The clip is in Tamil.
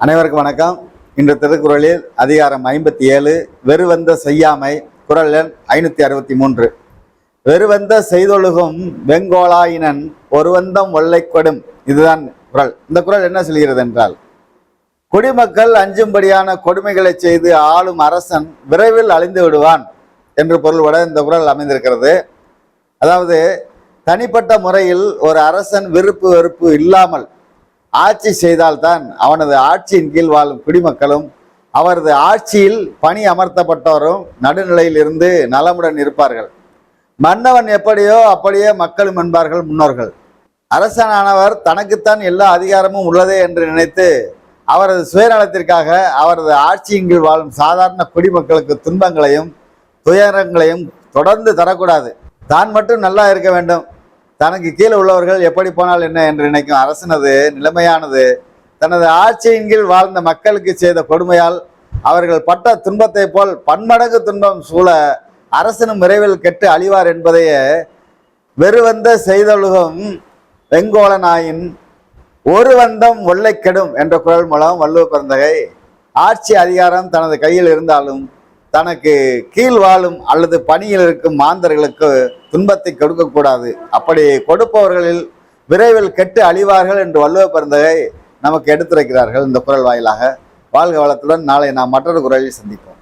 அனைவருக்கும் வணக்கம். இன்று திருக்குறளில் அதிகாரம் ஐம்பத்தி ஏழு வெறுவந்த செய்யாமை குரல் எண் ஐநூற்றி அறுபத்தி மூன்று. வெறுவந்த செய்தொழுகும் வெங்கோலாயினன் ஒருவந்தம் ஒல்லைக்கொடும் இதுதான் குரல். இந்த குரல் என்ன சொல்கிறது என்றால் குடிமக்கள் அஞ்சும்படியான கொடுமைகளை செய்து ஆளும் அரசன் விரைவில் அழிந்து விடுவான் என்று பொருள்பட இந்த குரல் அமைந்திருக்கிறது. அதாவது தனிப்பட்ட முறையில் ஒரு அரசன் விருப்பு வெறுப்பு இல்லாமல் ஆட்சி செய்தால்தான் அவனது ஆட்சியின் கீழ் வாழும் குடிமக்களும் அவரது ஆட்சியில் பணி அமர்த்தப்பட்டவரும் நடுநிலையில் இருந்து நலமுடன் இருப்பார்கள். மன்னவன் எப்படியோ அப்படியே மக்களும் என்பார்கள் முன்னோர்கள். அரசனானவர் தனக்குத்தான் எல்லா அதிகாரமும் உள்ளதே என்று நினைத்து அவரது சுயநலத்திற்காக அவரது ஆட்சியின் கீழ் வாழும் சாதாரண குடிமக்களுக்கு துன்பங்களையும் துயரங்களையும் தொடர்ந்து தரக்கூடாது. தான் மட்டும் நல்லா இருக்க வேண்டும். தனக்கு கீழே உள்ளவர்கள் எப்படி போனால் என்ன என்று நினைக்கும் அரசனது நிலைமையானது தனது ஆட்சியின் கீழ் வாழ்ந்த மக்களுக்கு செய்த கொடுமையால் அவர்கள் பட்ட துன்பத்தை போல் பன்மடங்கு துன்பம் சூழ அரசனும் விரைவில் கெட்டு அழிவார் என்பதையே வெறுவந்த செய்தொழுகும் வெங்கோலனாயின் ஒரு வந்தம் ஒல்லை கெடும் என்ற குரல் மூலம் வள்ளுவ பிறந்தகை ஆட்சி அதிகாரம் தனது கையில் இருந்தாலும் தனக்கு கீழ் வாழும் அல்லது பணியில் இருக்கும் மாந்தர்களுக்கு துன்பத்தை கொடுக்கக்கூடாது. அப்படி கொடுப்பவர்களில் விரைவில் கெட்டு அழிவார்கள் என்று வள்ளுவ பிறந்தகை நமக்கு எடுத்துரைக்கிறார்கள் இந்த குரல் வாயிலாக. வாழ்க வளத்துடன் நாளை நாம் மற்றொரு குரலில் சந்திப்போம்.